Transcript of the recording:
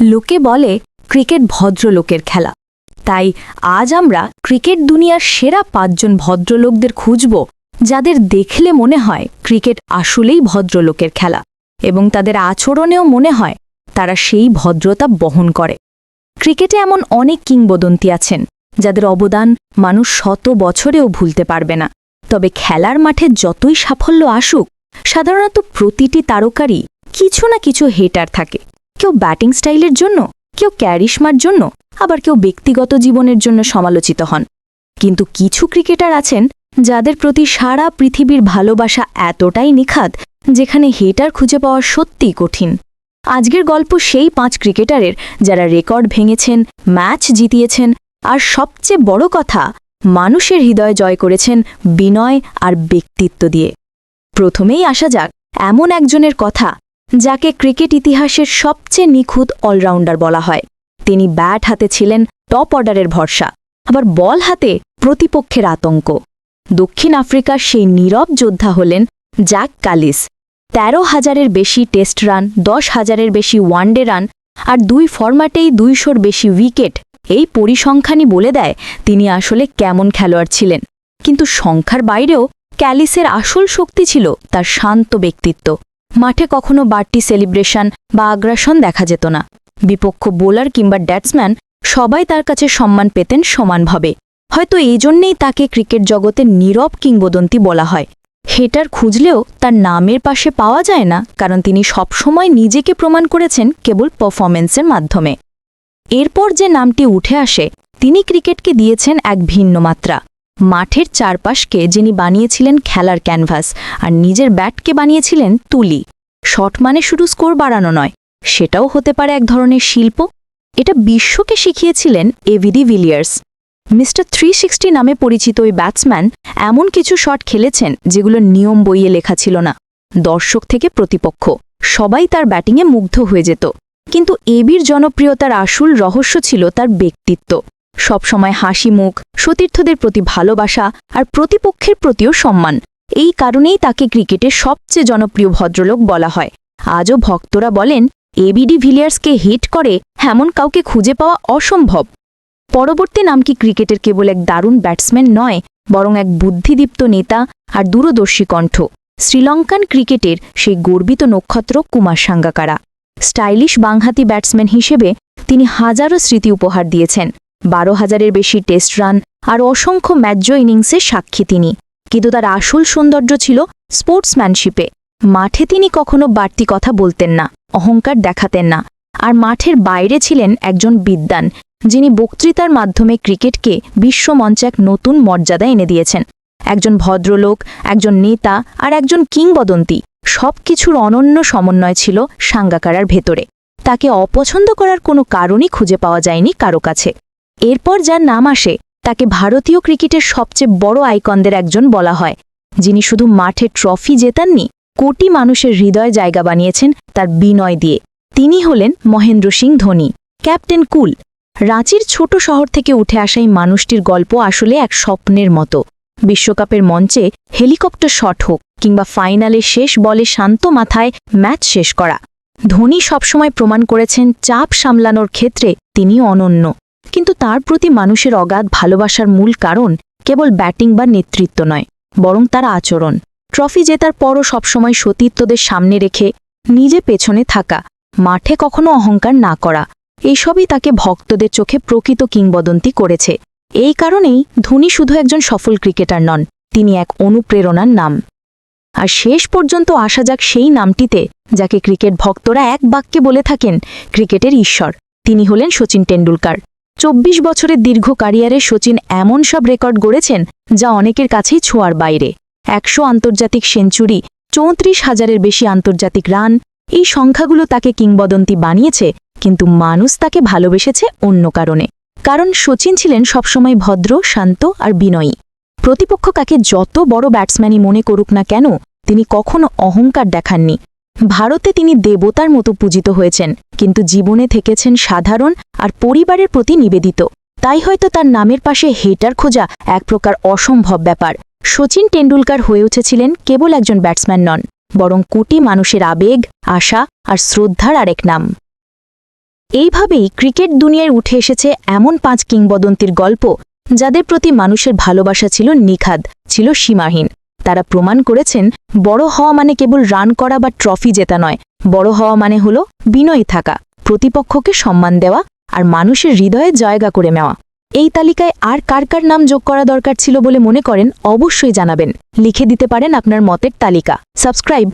লোকে বলে ক্রিকেট ভদ্রলোকের খেলা। তাই আজ আমরা ক্রিকেট দুনিয়ার সেরা পাঁচজন ভদ্রলোকদের খুঁজব, যাদের দেখলে মনে হয় ক্রিকেট আসলেই ভদ্রলোকের খেলা এবং তাদের আচরণেও মনে হয় তারা সেই ভদ্রতা বহন করে। ক্রিকেটে এমন অনেক কিংবদন্তি আছেন, যাদের অবদান মানুষ শত বছরেও ভুলতে পারবে না। তবে খেলার মাঠে যতই সাফল্য আসুক, সাধারণত প্রতিটি তারকারই কিছু না কিছু হেটার থাকে। কেউ ব্যাটিং স্টাইলের জন্য, কেউ ক্যারিশমার জন্য, আবার কেউ ব্যক্তিগত জীবনের জন্য সমালোচিত হন। কিন্তু কিছু ক্রিকেটার আছেন যাদের প্রতি সারা পৃথিবীর ভালোবাসা এতটাই নিখাদ যেখানে হেটার খুঁজে পাওয়া সত্যিই কঠিন। আজকের গল্প সেই পাঁচ ক্রিকেটারের যারা রেকর্ড ভেঙেছেন ম্যাচ জিতিয়েছেন আর সবচেয়ে বড় কথা, মানুষের হৃদয় জয় করেছেন বিনয় আর ব্যক্তিত্ব দিয়ে। প্রথমেই আসা যাক এমন একজনের কথা যাকে ক্রিকেট ইতিহাসের সবচেয়ে নিখুঁত অলরাউন্ডার বলা হয়। তিনি ব্যাট হাতে ছিলেন টপ অর্ডারের ভরসা, আবার বল হাতে প্রতিপক্ষের আতঙ্ক। দক্ষিণ আফ্রিকার সেই নীরব যোদ্ধা হলেন জ্যাক কালিস। তেরো হাজারের বেশি টেস্ট রান, দশ হাজারের বেশি ওয়ানডে রান আর দুই ফরম্যাটেই দুইশোর বেশি উইকেট এই পরিসংখ্যানই বলে দেয় তিনি আসলে কেমন খেলোয়াড় ছিলেন। কিন্তু সংখ্যার বাইরেও ক্যালিসের আসল শক্তি ছিল তার শান্ত ব্যক্তিত্ব। মাঠে কখনো বাড়তি সেলিব্রেশন বা আগ্রাসন দেখা যেত না। বিপক্ষ বোলার কিংবা ব্যাটসম্যান সবাই তার কাছে সম্মান পেতেন সমানভাবে। হয়তো এই জন্যেই তাকে ক্রিকেট জগতে নীরব কিংবদন্তি বলা হয়। হেটার খুঁজলেও তার নামের পাশে পাওয়া যায় না, কারণ তিনি সবসময় নিজেকে প্রমাণ করেছেন কেবল পারফরমেন্সের মাধ্যমে। এরপর যে নামটি উঠে আসে, তিনি ক্রিকেটকে দিয়েছেন এক ভিন্ন মাত্রা। মাঠের চারপাশকে যিনি বানিয়েছিলেন খেলার ক্যানভাস আর নিজের ব্যাটকে বানিয়েছিলেন তুলি। শট মানে শুধু স্কোর বাড়ানো নয়, সেটাও হতে পারে এক ধরনের শিল্প। এটা বিশ্বকে শিখিয়েছিলেন AB de Villiers. Mister three sixty নামে পরিচিত ওই ব্যাটসম্যান এমন কিছু শট খেলেছেন যেগুলো নিয়ম বইয়ে লেখা ছিল না। দর্শক থেকে প্রতিপক্ষ, সবাই তার ব্যাটিংয়ে মুগ্ধ হয়ে যেত। কিন্তু এবির জনপ্রিয়তার আসল রহস্য ছিল তার ব্যক্তিত্ব। সবসময় হাসি মুখ সতীর্থদের প্রতি ভালোবাসা আর প্রতিপক্ষের প্রতিও সম্মান। এই কারণেই তাকে ক্রিকেটের সবচেয়ে জনপ্রিয় ভদ্রলোক বলা হয়। আজও ভক্তরা বলেন এবিডি ভিলিয়ার্সকে হিট করে এমন কাউকে খুঁজে পাওয়া অসম্ভব। পরবর্তী নাম কি ক্রিকেটের কেবল এক দারুণ ব্যাটসম্যান নয়, বরং এক বুদ্ধিদীপ্ত নেতা আর দূরদর্শী কণ্ঠ। শ্রীলঙ্কান ক্রিকেটের সেই গর্বিত নক্ষত্র কুমার সাঙ্গাকারা। স্টাইলিশ বাংহাতি ব্যাটসম্যান হিসেবে তিনি হাজারো স্মৃতি উপহার দিয়েছেন। বারো হাজারের বেশি টেস্ট রান আর অসংখ্য ম্যাচ ইনিংসের সাক্ষী তিনি। কিন্তু তার আসল সৌন্দর্য ছিল স্পোর্টসম্যানশিপে। মাঠে তিনি কখনো বাড়তি কথা বলতেন না, অহংকার দেখাতেন না আর মাঠের বাইরে ছিলেন একজন বিদ্বান, যিনি বক্তৃতার মাধ্যমে ক্রিকেটকে বিশ্বমঞ্চে এক নতুন মর্যাদা এনে দিয়েছেন। একজন ভদ্রলোক, একজন নেতা আর একজন কিংবদন্তি সবকিছুর অনন্য সমন্বয় ছিল সাঙ্গাকারার ভেতরে। তাকে অপছন্দ করার কোনো কারণই খুঁজে পাওয়া যায়নি কারও কাছে। এরপর যার নাম আসে, তাকে ভারতীয় ক্রিকেটের সবচেয়ে বড় আইকনদের একজন বলা হয়। যিনি শুধু মাঠে ট্রফি জেতাননি, কোটি মানুষের হৃদয় জায়গা বানিয়েছেন তার বিনয় দিয়ে। তিনি হলেন মহেন্দ্র সিং ধোনি, ক্যাপ্টেন কুল। রাঁচির ছোট শহর থেকে উঠে আসা এই মানুষটির গল্প আসলে এক স্বপ্নের মতো। বিশ্বকাপের মঞ্চে হেলিকপ্টার শট হোক কিংবা ফাইনালে শেষ বলে শান্ত মাথায় ম্যাচ শেষ করা। ধোনি সবসময় প্রমাণ করেছেন, চাপ সামলানোর ক্ষেত্রে তিনি অনন্য। কিন্তু তার প্রতি মানুষের অগাধ ভালোবাসার মূল কারণ কেবল ব্যাটিং বা নেতৃত্ব নয়, বরং তার আচরণ। ট্রফি জেতার পরও সবসময় সতীর্থদের সামনে রেখে নিজে পেছনে থাকা, মাঠে কখনো অহংকার না করা এইসবই তাকে ভক্তদের চোখে প্রকৃত কিংবদন্তি করেছে। এই কারণেই ধোনি শুধু একজন সফল ক্রিকেটার নন, তিনি এক অনুপ্রেরণার নাম। আর শেষ পর্যন্ত আসা যাক সেই নামটিতে, যাকে ক্রিকেট ভক্তরা এক বাক্যে বলে থাকেন, ক্রিকেটের ঈশ্বর। তিনি হলেন সচিন টেন্ডুলকার চব্বিশ বছরের দীর্ঘ ক্যারিয়ারে সচিন এমন সব রেকর্ড গড়েছেন যা অনেকের কাছেই ছোঁয়ার বাইরে। একশো আন্তর্জাতিক সেঞ্চুরি, চৌত্রিশ হাজারের বেশি আন্তর্জাতিক রান, এই সংখ্যাগুলো তাকে কিংবদন্তি বানিয়েছে, কিন্তু মানুষ তাকে ভালোবেসেছে অন্য কারণে। কারণ সচিন ছিলেন সবসময় ভদ্র, শান্ত আর বিনয়ী। প্রতিপক্ষ কাকে যত বড় ব্যাটসম্যানই মনে করুক না কেন, তিনি কখনো অহংকার দেখাননি। ভারতে তিনি দেবতার মতো পূজিত হয়েছেন। কিন্তু জীবনে থেকেছেন সাধারণ আর পরিবারের প্রতি নিবেদিত। তাই হয়তো তার নামের পাশে হেটার খোঁজা এক প্রকার অসম্ভব ব্যাপার। সচিন টেন্ডুলকার হয়ে উঠেছিলেন কেবল একজন ব্যাটসম্যান নন, বরং কোটি মানুষের আবেগ, আশা আর শ্রদ্ধার আরেক নাম। এইভাবেই ক্রিকেট দুনিয়ায় উঠে এসেছে এমন পাঁচ কিংবদন্তির গল্প, যাদের প্রতি মানুষের ভালোবাসা ছিল নিখাদ, ছিল সীমাহীন। তারা প্রমাণ করেছেন, বড় হওয়া মানে কেবল রান করা বা ট্রফি জেতা নয় বড় হওয়া মানে হল বিনয়ী থাকা, প্রতিপক্ষকে সম্মান দেওয়া আর মানুষের হৃদয়ে জয়গা করে নেওয়া। এই তালিকায় আর কার কার নাম যোগ করা দরকার ছিল বলে মনে করেন অবশ্যই জানাবেন। লিখে দিতে পারেন আপনার মতের তালিকা। সাবস্ক্রাইব!